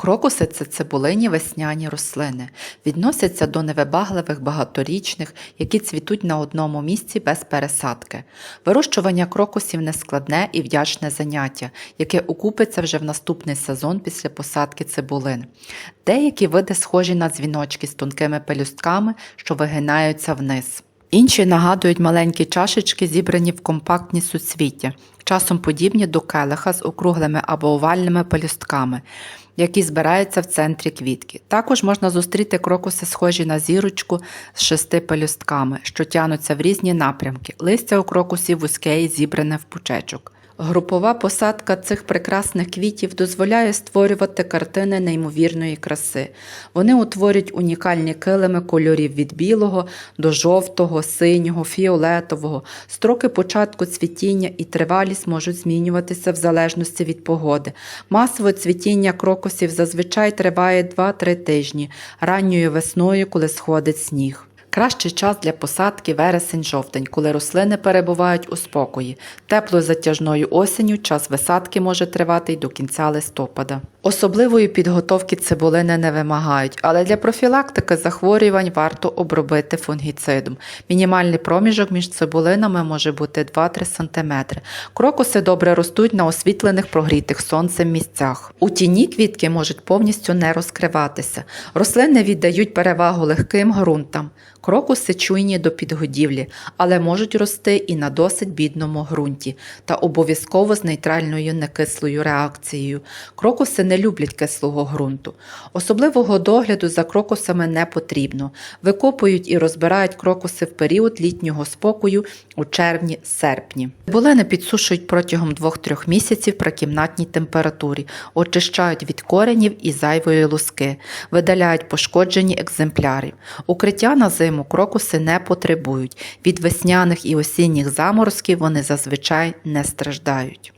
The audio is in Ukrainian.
Крокуси це цибулині весняні рослини. Відносяться до невибагливих багаторічних, які цвітуть на одному місці без пересадки. Вирощування крокусів нескладне і вдячне заняття, яке окупиться вже в наступний сезон після посадки цибулин. Деякі види схожі на дзвіночки з тонкими пелюстками, що вигинаються вниз. Інші нагадують маленькі чашечки, зібрані в компактні суцвіття, часом подібні до келиха з округлими або овальними пелюстками, які збираються в центрі квітки. Також можна зустріти крокуси, схожі на зірочку з шести пелюстками, що тянуться в різні напрямки. Листя у крокусів вузьке і зібране в пучечок. Групова посадка цих прекрасних квітів дозволяє створювати картини неймовірної краси. Вони утворюють унікальні килими кольорів від білого до жовтого, синього, фіолетового. Строки початку цвітіння і тривалість можуть змінюватися в залежності від погоди. Масове цвітіння крокусів зазвичай триває 2-3 тижні, ранньою весною, коли сходить сніг. Кращий час для посадки вересень-жовтень, коли рослини перебувають у спокої. Теплою затяжною осінню час висадки може тривати й до кінця листопада. Особливої підготовки цибулини не вимагають, але для профілактики захворювань варто обробити фунгіцидом. Мінімальний проміжок між цибулинами може бути 2-3 см. Крокуси добре ростуть на освітлених прогрітих сонцем місцях. У тіні квітки можуть повністю не розкриватися. Рослини віддають перевагу легким ґрунтам. Крокуси чуйні до підгодівлі, але можуть рости і на досить бідному ґрунті та обов'язково з нейтральною некислою реакцією. Крокуси люблять кислого ґрунту. Особливого догляду за крокусами не потрібно. Викопують і розбирають крокуси в період літнього спокою у червні-серпні. Цибулини підсушують протягом 2-3 місяців при кімнатній температурі, очищають від коренів і зайвої луски, видаляють пошкоджені екземпляри. Укриття на зиму крокуси не потребують. Від весняних і осінніх заморозків вони зазвичай не страждають.